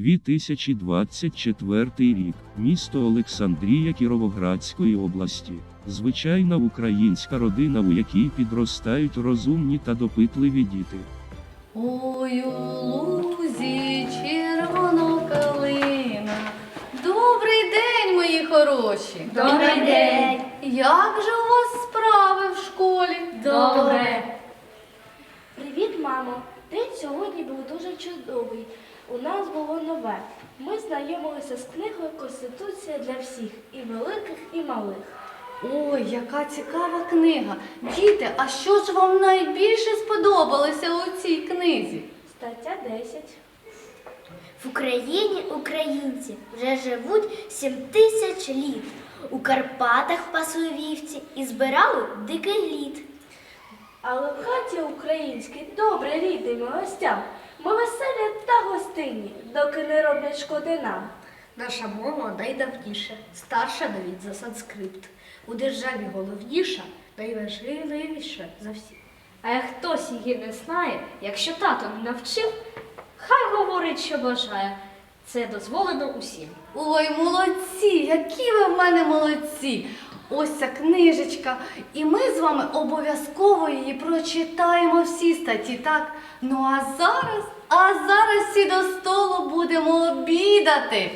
2024 рік. Місто Олександрія Кіровоградської області. Звичайна українська родина, у якій підростають розумні та допитливі діти. Ой, у лузі червоно калина. Добрий день, мої хороші. Добрий день. Як же у вас справи в школі? Добре. Привіт, мамо! День сьогодні був дуже чудовий. У нас було нове. Ми знайомилися з книгою Конституція для всіх, і великих, і малих. Ой, яка цікава книга. Діти, а що ж вам найбільше сподобалося у цій книзі? Стаття 10. В Україні українці вже живуть сім тисяч літ. У Карпатах пасують вівці і збирали дикий лід. Але в хаті українській добре рідним гостям. Ми веселі та гостинні, доки не роблять шкоди нам. Наша мова найдавніша, старша навіть за санскрипт. У державі головніша, найважливіша за всіх. А як хтось її не знає, якщо тато не навчив, хай говорить, що бажає. Це дозволено усім. Ой, молодці, які ви в мене молодці! Ось ця книжечка, і ми з вами обов'язково її прочитаємо всі статті, так? Ну а зараз, а зараз всі до столу будемо обідати.